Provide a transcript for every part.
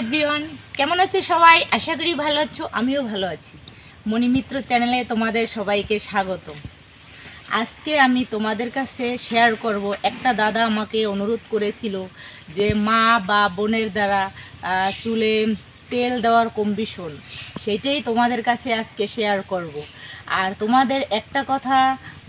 Everyone কেমন আছে সবাই? আশা করি ভালো আছো, আমিও ভালো আছি। মণিমিত্র চ্যানেলে তোমাদের সবাইকে স্বাগত আজকে আমি তোমাদের কাছে শেয়ার করব। একটা দাদা আমাকে অনুরোধ করেছিল যে মা বা বোনের দ্বারা চুলে তেল দেওয়ার কম্বিশন সেটাই তোমাদের কাছে আজকে শেয়ার করব। আর তোমাদের একটা কথা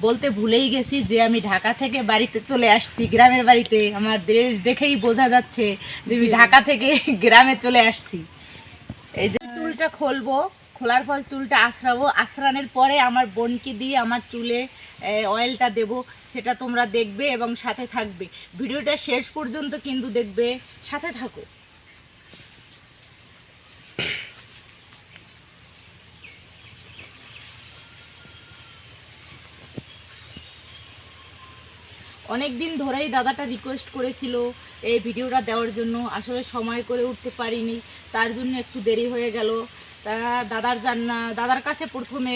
বলতে ভুলেই গেছি যে আমি ঢাকা থেকে বাড়িতে চলে আসছি, গ্রামের বাড়িতে। আমার ড্রেস দেখেই বোঝা যাচ্ছে যে আমি ঢাকা থেকে গ্রামে চলে আসছি। এই যে চুলটা খুলবো, খোলার পর চুলটা আশ্রাবো আশ্রানোর পরে আমার বোনকে দিয়ে আমার চুলে অয়েলটা দেব, সেটা তোমরা দেখবে এবং সাথে থাকবে। ভিডিওটা শেষ পর্যন্ত কিন্তু দেখবে, সাথে থাকো। অনেক দিন ধরেই দাদাটা রিকোয়েস্ট করেছিল এই ভিডিওটা দেওয়ার জন্য। আসলে সময় করে উঠতে পারিনি তার জন্য একটু দেরি হয়ে গেল। তা দাদার জান্না দাদার কাছে প্রথমে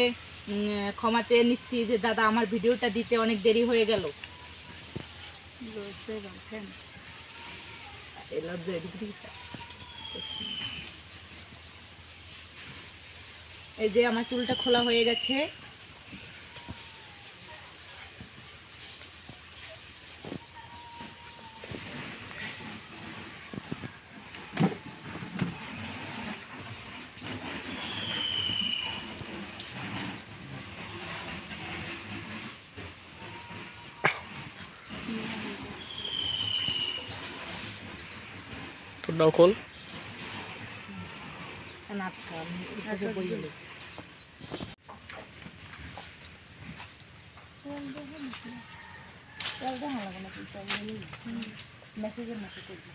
ক্ষমা চেয়ে নিচ্ছি যে দাদা আমার ভিডিওটা দিতে অনেক দেরি হয়ে গেল। এই যে আমার চুলটা খোলা হয়ে গেছে। তোরটাও খোল। মেসেজের মতো করবি।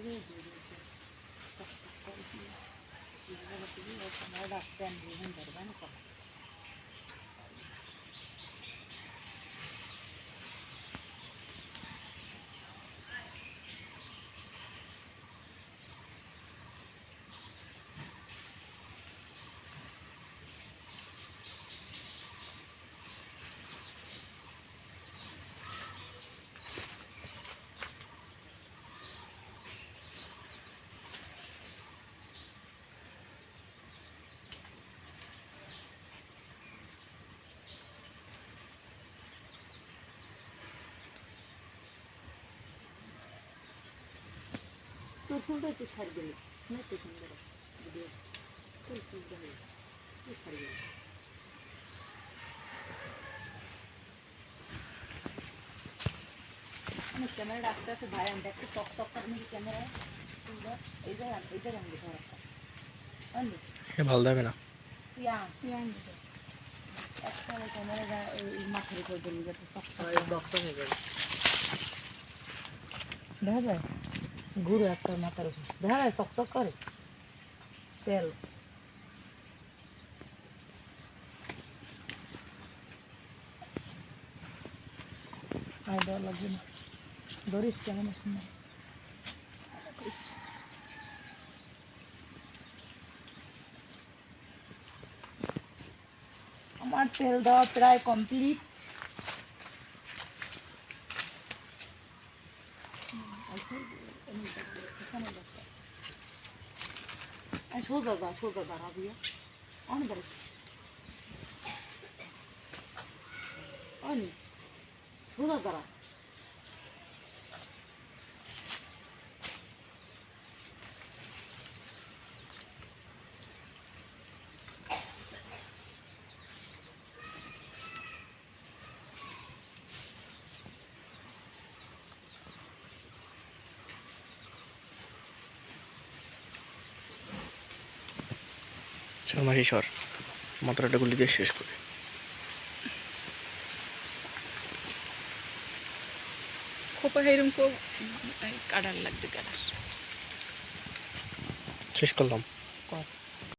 তোর চুলটা একটু ছাড় দিলে। না একটু সুন্দর। নেই একটু ছাড় দিলে। আমার ক্যামেরাটা আস্তে আস্তে ভাই আমি দেখতে চক করে নাকি ক্যামেরা চুলটা এই জায়গা এই জায়গা আমি দেখে রাখা আনলি এ ভালো দেবে না। তুই আন তুই আন একটা ক্যামেরাটা এই মাথার উপর দিলি যাতে চক চক রক্ত হয়ে যাবে। দেখা যায়? গুরু একটা মাথার উপর দেখা যায় করে। তেল। ধরিস কেমন আমার তেল দেওয়া প্রায় কমপ্লিট। সোজা যা সোজা দাঁড়া দিয়ে অনেক বড় হয়নি বুঝো তারা সর মাসি সর। মাত্রাটা গুলি দিয়ে শেষ করে। খোপা এরকম কো কাটার লাগবে কাটার শেষ করলাম। কর।